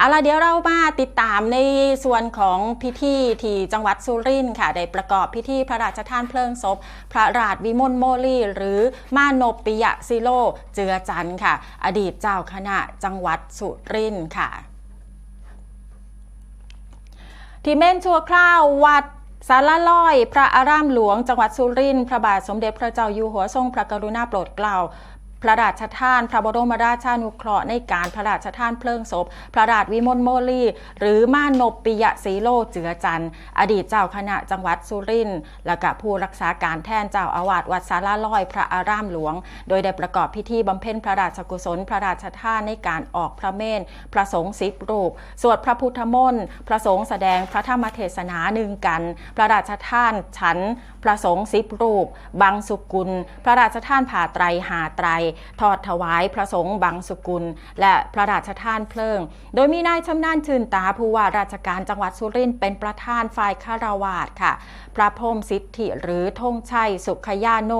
เอาละเดี๋ยวเรามาติดตามในส่วนของพิธีที่จังหวัดสุรินทร์ค่ะได้ประกอบพิธีพระราชทานเพลิงศพ พระราชวิมลโมลีหรือมานพปิยะซิโลเจือจันทร์ค่ะ อดีตเจ้าคณะจังหวัดสุรินทร์ค่ะ ที่เม่นชั่วคราววัดสารลอย พระอารามหลวง จังหวัดสุรินทร์พระบาทสมเด็จพระเจ้าอยู่หัวทรงพระกรุณาโปรดเกล้า พระราชทาน พระบรมราชานุเคราะห์ในการพระราชทานเพลิงศพ พระราชวิมลโมลีหรือม่านพปิยะศีโลเจือจันอดีตเจ้าคณะจังหวัดสุรินทร์และกับผู้รักษาการแทนเจ้าอาวาสวัดสารลอยพระอารามหลวง โดยได้ประกอบพิธีบำเพ็ญพระราชกุศล พระราชทานในการออกพระเมนพระสงฆ์สิบรูป สวดพระพุทธมนต์พระสงฆ์แสดงพระธรรมเทศนาหนึ่งกัน พระราชทานฉัน พระสงฆ์สิบรูป บางสุกุล พระราชทานผ่าไตรหาไตรทอดถวายพระสงฆ์บางสุกุล และพระราชทานเพลิง โดยมีนายชำนาญชื่นตาผู้ว่าราชการจังหวัดสุรินทร์เป็นประธานฝ่ายคารวาสค่ะ พระพรมสิทธิหรือธงชัยสุขยาโน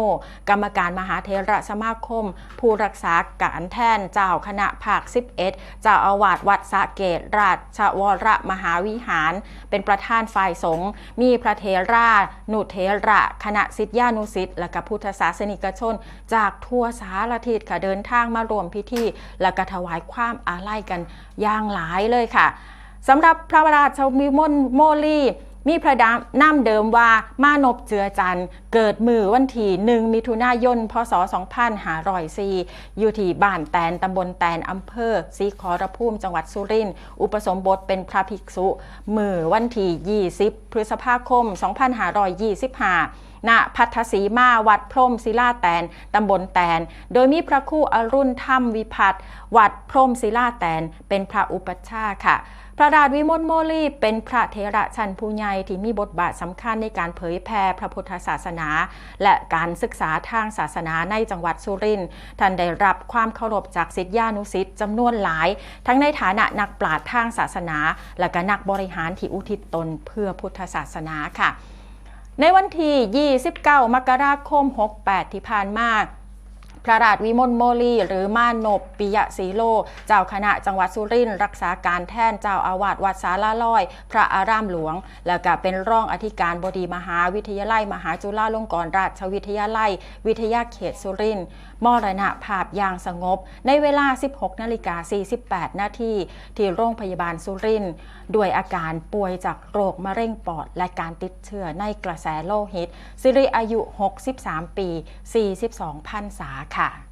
กรรมการมหาเทรสมาคม ผู้รักษาการแทนเจ้าคณะภาค 11 เจ้าอาวาสวัดสะเกตราชวรมหาวิหาร เป็นประธานฝ่ายสงฆ์มีพระเทรานุเทระ คณะสิทธิานุสิทธิ์และกับพุทธศาสนิกชน จากทั่วสารทิศค่ะเดินทางมารวมพิธีและก็ถวายความอาลัยกันอย่างหลายเลยค่ะสำหรับพระราชวิมลโมลีมีพระดามน้ำเดิมว่ามานพเจือจันเกิดมือวันที่หนึ่งมิถุนายน พศ 2504อยู่ที่บ้านแตนตำบลแตนอำเภอศรีขอรภูมิจังหวัดสุรินทร์อุปสมบทเป็นพระภิกษุ มือวันที่20 พฤษภาคม 2525 ณพัทธสีมาวัดพรมศิลาแตนตำบลแตน โดยมีพระคู่อรุณธรรมวิพัฒวัดพรมศิลาแตน เป็นพระอุปัชฌาย์ค่ะพระราชวิมลโมลีเป็นพระเทระชั้นผู้ใหญ่ที่มีบทบาทสำคัญในการเผยแพร่พระพุทธศาสนา และการศึกษาทางศาสนาในจังหวัดสุรินทร์ท่านได้รับความเคารพจากศิษยานุศิษย์จำนวนหลาย ทั้งในฐานะนักปราชญ์ทางศาสนา และก็นักบริหารที่อุทิศตนเพื่อพุทธศาสนาค่ะ ในวันที่ 29 มกราคม 68 ที่ผ่านมา พระราชวิมลโมลีหรือม่านพปิยะศีโล เจ้าคณะจังหวัดสุรินทร์รักษาการแทนเจ้าอาวาสวัดสาลาลอย พระอารามหลวง และก็เป็นรองอธิการบดีมหาวิทยาลัย มหาจุฬาลงกรณราชวิทยาลัย วิทยาเขตสุรินทร์มรณภาพอย่างสงบ ในเวลา 16นาฬิกา48 นาทีที่โรงพยาบาลสุรินทร์ด้วยอาการป่วยจากโรคมะเร็งปอดและการติดเชื้อในกระแสโลหิตสิริอายุ 63 ปี 42พรรษาค่ะ